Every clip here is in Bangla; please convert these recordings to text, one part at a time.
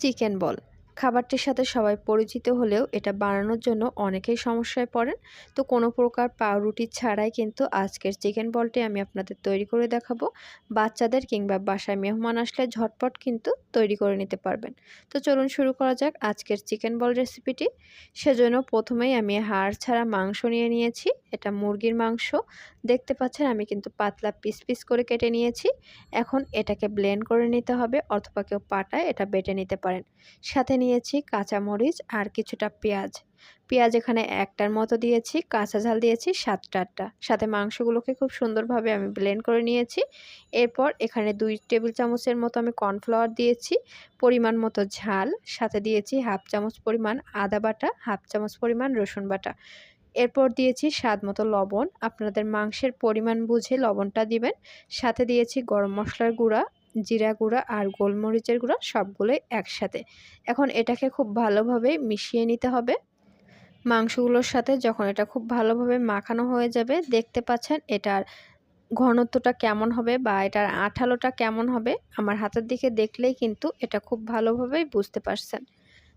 চিকেন বল। খাবারটির সাথে সবাই পরিচিত হলেও এটা বানানোর জন্য অনেকেই সমস্যায় পড়েন। তো কোনো প্রকার পাউরুটি ছাড়াই কিন্তু আজকের চিকেন বলটি আমি আপনাদের তৈরি করে দেখাবো। বাচ্চাদের কিংবা বাসায় মেহমান আসলে ঝটপট কিন্তু তৈরি করে নিতে পারবেন। তো চলুন শুরু করা যাক আজকের চিকেন বল রেসিপিটি। সেজন্য প্রথমেই আমি হাড় ছাড়া মাংস নিয়ে নিয়েছি। এটা মুরগির মাংস। দেখতে পাচ্ছেন আমি কিন্তু পাতলা পিস পিস করে কেটে নিয়েছি। এখন এটাকে ব্লেন্ড করে নিতে হবে অথবা কেউ পাটায় এটা বেটে নিতে পারেন। সাথে নিয়েছি কাঁচামরিচ আর কিছুটা পেঁয়াজ। পেঁয়াজ এখানে একটার মতো দিয়েছি, কাঁচা ঝাল দিয়েছি, সাতটা আটটা। সাথে মাংসগুলোকে খুব সুন্দরভাবে আমি ব্লেন্ড করে নিয়েছি। এরপর এখানে দুই টেবিল চামচের মতো আমি কর্নফ্লাওয়ার দিয়েছি, পরিমাণ মতো ঝাল। সাথে দিয়েছি হাফ চামচ পরিমাণ আদা বাটা, হাফ চামচ পরিমাণ রসুন বাটা। এরপর দিয়েছি স্বাদ মতো লবণ। আপনাদের মাংসের পরিমাণ বুঝে লবণটা দিবেন। সাথে দিয়েছি গরম মশলার গুঁড়া, জিরা গুঁড়া আর গোলমরিচের গুঁড়া সবগুলোই একসাথে। এখন এটাকে খুব ভালোভাবে মিশিয়ে নিতে হবে। মাংসগুলোর সাথে যখন এটা খুব ভালোভাবে মাখানো হয়ে যাবে, দেখতে পাচ্ছেন এটার ঘনত্বটা কেমন হবে বা এটার আঠালোটা কেমন হবে, আমার হাতের দিকে দেখলেই কিন্তু এটা খুব ভালোভাবেই বুঝতে পারছেন।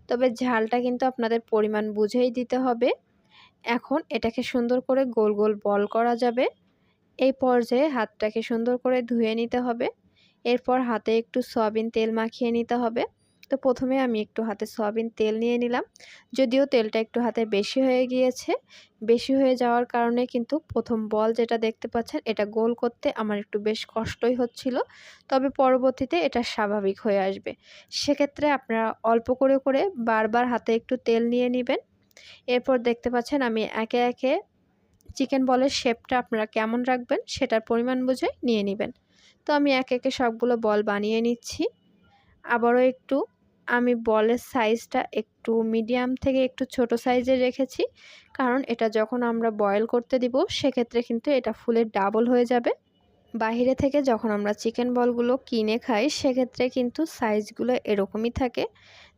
তবে ঝালটা কিন্তু আপনাদের পরিমাণ বুঝেই দিতে হবে। এখন এটাকে সুন্দর করে গোল গোল বল করা যাবে। এই পর্যায়ে হাতটাকে সুন্দর করে ধুয়ে নিতে হবে। এরপর হাতে একটু সয়াবিন তেল মাখিয়ে নিতে হবে। তো প্রথমে আমি একটু হাতে সয়াবিন তেল নিয়ে নিলাম। যদিও তেলটা একটু হাতে বেশি হয়ে গিয়েছে, বেশি হয়ে যাওয়ার কারণে কিন্তু প্রথম বল যেটা দেখতে পাচ্ছেন এটা গোল করতে আমার একটু বেশ কষ্টই হচ্ছিল। তবে পরবর্তীতে এটা স্বাভাবিক হয়ে আসবে। সেক্ষেত্রে আপনারা অল্প করে করে বারবার হাতে একটু তেল নিয়ে নেবেন। এরপর দেখতে পাচ্ছেন আমি একে একে চিকেন বলের শেপটা আপনারা কেমন রাখবেন সেটার পরিমাণ বুঝে নিয়ে নেবেন। তো আমি একে একে সবগুলো বল বানিয়ে নিচ্ছি। আবারও একটু আমি বলের সাইজটা একটু মিডিয়াম থেকে একটু ছোট সাইজে রেখেছি। কারণ এটা যখন আমরা বয়েল করতে দিব, সেক্ষেত্রে কিন্তু এটা ফুলের ডাবল হয়ে যাবে। বাহিরে থেকে যখন আমরা চিকেন বলগুলো কিনে খাই, সেক্ষেত্রে কিন্তু সাইজগুলো এরকমই থাকে।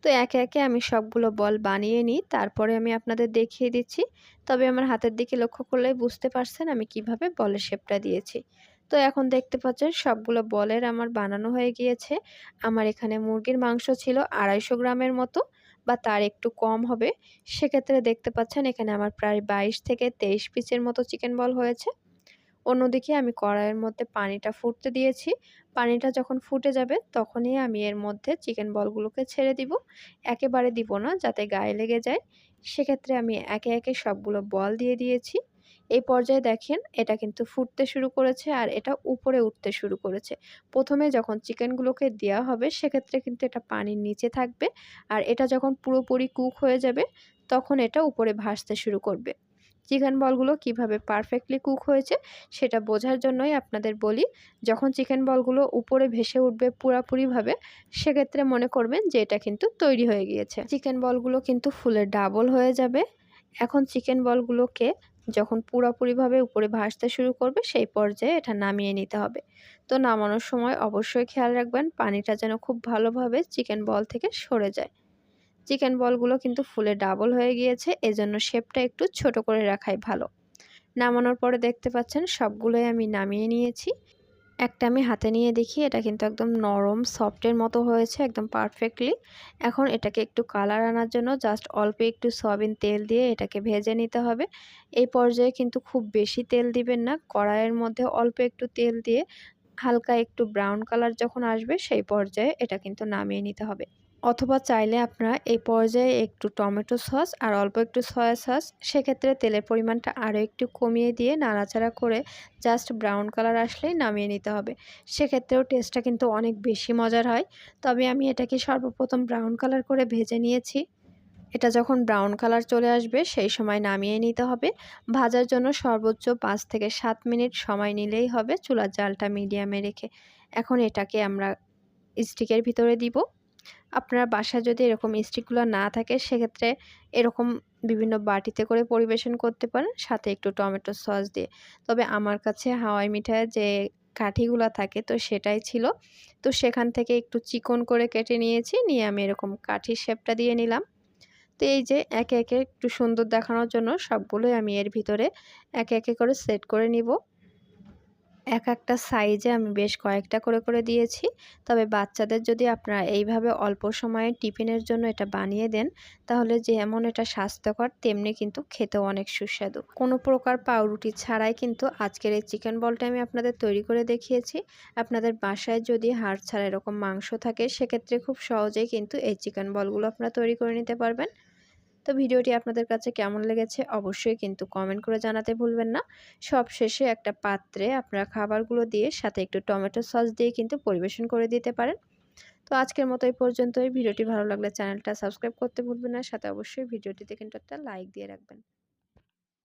তো একে একে আমি সবগুলো বল বানিয়ে নিই, তারপরে আমি আপনাদের দেখিয়ে দিচ্ছি। তবে আমার হাতের দিকে লক্ষ্য করলে বুঝতে পারছেন আমি কীভাবে বলের শেপটা দিয়েছি। তো এখন দেখতে পাচ্ছেন সবগুলো বলের আমার বানানো হয়ে গিয়েছে। আমার এখানে মুরগির মাংস ছিল আড়াইশো গ্রামের মতো বা তার একটু কম হবে। সেক্ষেত্রে দেখতে পাচ্ছেন এখানে আমার প্রায় বাইশ থেকে তেইশ পিসের মতো চিকেন বল হয়েছে। অন্যদিকে আমি কড়াইয়ের মধ্যে পানিটা ফুটতে দিয়েছি। পানিটা যখন ফুটে যাবে তখনই আমি এর মধ্যে চিকেন বলগুলোকে ছেড়ে দিব। একেবারে দিব না যাতে গায়ে লেগে যায়। সেক্ষেত্রে আমি একে একে সবগুলো বল দিয়ে দিয়েছি। এই পর্যায়ে দেখেন এটা কিন্তু ফুটতে শুরু করেছে আর এটা উপরে উঠতে শুরু করেছে। প্রথমে যখন চিকেনগুলোকে দেওয়া হবে সেক্ষেত্রে কিন্তু এটা পানির নিচে থাকবে। আর এটা যখন পুরোপুরি কুক হয়ে যাবে তখন এটা উপরে ভাসতে শুরু করবে। চিকেন বলগুলো কীভাবে পারফেক্টলি কুক হয়েছে সেটা বোঝার জন্যই আপনাদের বলি, যখন চিকেন বলগুলো উপরে ভেসে উঠবে পুরাপুরিভাবে, সেক্ষেত্রে মনে করবেন যে এটা কিন্তু তৈরি হয়ে গিয়েছে। চিকেন বলগুলো কিন্তু ফুলের ডাবল হয়ে যাবে। এখন চিকেন বলগুলোকে যখন পুরোপুরিভাবে উপরে ভাসতে শুরু করবে, সেই পর্যায়ে এটা নামিয়ে নিতে হবে। তো নামানোর সময় অবশ্যই খেয়াল রাখবেন, পানিটা যেন খুব ভালোভাবে চিকেন বল থেকে সরে যায়। চিকেন বলগুলো কিন্তু ফুলে ডাবল হয়ে গিয়েছে, এজন্য শেপটা একটু ছোট করে রাখাই ভালো। নামানোর পরে দেখতে পাচ্ছেন সবগুলোই আমি নামিয়ে নিয়েছি। একটা আমি হাতে নিয়ে দেখি, এটা কিন্তু একদম নরম সফটের মতো হয়েছে, একদম পারফেক্টলি এখন এটাকে একটু কালার আনার জন্য জাস্ট অল্প একটু সয়াবিন তেল দিয়ে এটাকে ভেজে নিতে হবে। এই পর্যায়ে কিন্তু খুব বেশি তেল দিবেন না, কড়াইয়ের মধ্যে অল্প একটু তেল দিয়ে হালকা একটু ব্রাউন কালার যখন আসবে, সেই পর্যায়ে এটা কিন্তু নামিয়ে নিতে হবে। অথবা চাইলে আপনারা এই পর্যায়ে একটু টমেটো সস আর অল্প একটু সয়া সস, সেক্ষেত্রে তেলের পরিমাণটা আরও একটু কমিয়ে দিয়ে নাড়াচাড়া করে জাস্ট ব্রাউন কালার আসলেই নামিয়ে নিতে হবে। সেক্ষেত্রেও টেস্টটা কিন্তু অনেক বেশি মজার হয়। তবে আমি এটাকে সর্বপ্রথম ব্রাউন কালার করে ভেজে নিয়েছি। এটা যখন ব্রাউন কালার চলে আসবে, সেই সময় নামিয়ে নিতে হবে। ভাজার জন্য সর্বোচ্চ পাঁচ থেকে সাত মিনিট সময় নিলেই হবে চুলার জালটা মিডিয়ামে রেখে। এখন এটাকে আমরা স্টিকের ভিতরে দিব। আপনার বাসায় যদি এরকম স্টিকগুলো না থাকে, সেক্ষেত্রে এরকম বিভিন্ন বাটিতে করে পরিবেশন করতে পারেন। সাথে একটু টমেটো সস দিয়ে। তবে আমার কাছে হাওয়াই মিঠাইয়ের যে কাঠিগুলো থাকে, তো সেটাই ছিল। তো সেখান থেকে একটু চিকন করে কেটে নিয়েছি, নিয়ে আমি এরকম কাঠির শেপটা দিয়ে নিলাম। তো এই যে একে একে একটু সুন্দর দেখানোর জন্য সবগুলোই আমি এর ভিতরে একে একে করে সেট করে নিব। এক একটা সাইজে আমি বেশ কয়েকটা করে করে দিয়েছি। তবে বাচ্চাদের যদি আপনারা এইভাবে অল্প সময়ে টিফিনের জন্য এটা বানিয়ে দেন, তাহলে যেমন এটা স্বাস্থ্যকর, তেমনি কিন্তু খেতেও অনেক সুস্বাদু। কোনো প্রকার পাউরুটি ছাড়াই কিন্তু আজকের এই চিকেন বলটা আমি আপনাদের তৈরি করে দেখিয়েছি। আপনাদের বাসায় যদি হাড় ছাড়া এরকম মাংস থাকে, সেক্ষেত্রে খুব সহজেই কিন্তু এই চিকেন বলগুলো আপনারা তৈরি করে নিতে পারবেন। তো ভিডিওটি আপনাদের কাছে কেমন লেগেছে অবশ্যই কিন্তু কমেন্ট করে জানাতে ভুলবেন না। সব শেষে একটা পাত্রে আপনারা খাবারগুলো দিয়ে সাথে একটু টমেটো সস দিয়ে কিন্তু পরিবেশন করে দিতে পারেন। তো আজকের মতো এই পর্যন্তই। ভিডিওটি ভালো লাগলে চ্যানেলটা সাবস্ক্রাইব করতে ভুলবেন না। সাথে অবশ্যই ভিডিওটিতে কিন্তু একটা লাইক দিয়ে রাখবেন।